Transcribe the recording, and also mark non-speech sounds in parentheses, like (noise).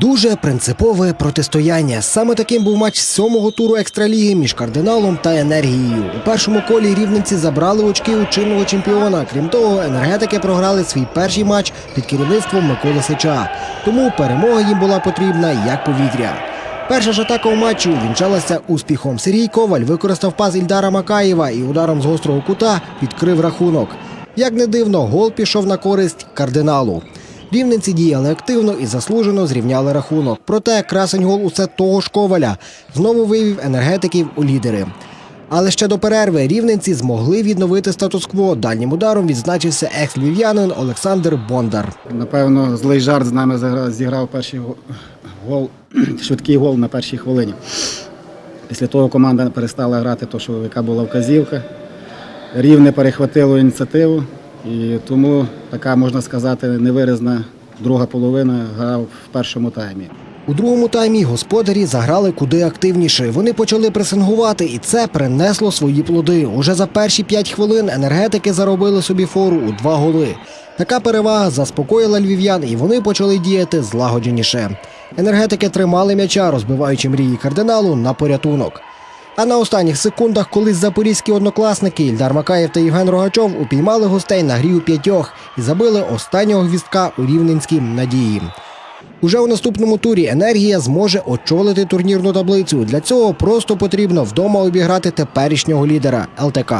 Дуже принципове протистояння. Саме таким був матч сьомого туру екстраліги між кардиналом та енергією. У першому колі рівненці забрали очки у чинного чемпіона. Крім того, енергетики програли свій перший матч під керівництвом Миколи Сича. Тому перемога їм була потрібна як повітря. Перша ж атака у матчі увінчалася успіхом. Сергій Коваль використав пас Ільдара Макаєва і ударом з гострого кута відкрив рахунок. Як не дивно, гол пішов на користь кардиналу. Рівненці діяли активно і заслужено зрівняли рахунок. Проте красень гол усе того ж коваля знову вивів енергетиків у лідери. Але ще до перерви рівненці змогли відновити статус-кво. Дальнім ударом відзначився екс-львів'янин Олександр Бондар. Напевно, злий жарт з нами зіграв перший гол, (clears throat) швидкий гол на першій хвилині. Після того команда перестала грати, то, що, яка була вказівка. Рівне перехватило ініціативу, і тому така, можна сказати, невиразна друга половина грав в першому таймі. У другому таймі господарі заграли куди активніше. Вони почали пресингувати, і це принесло свої плоди. Уже за перші п'ять хвилин енергетики заробили собі фору у два голи. Така перевага заспокоїла львів'ян, і вони почали діяти злагодженіше. Енергетики тримали м'яча, розбиваючи мрії кардиналу на порятунок. А на останніх секундах колись запорізькі однокласники Ільдар Макаєв та Євген Рогачов упіймали гостей на грі у п'ятьох і забили останнього гвіздка у рівненській надії. Уже у наступному турі енергія зможе очолити турнірну таблицю. Для цього просто потрібно вдома обіграти теперішнього лідера ЛТК.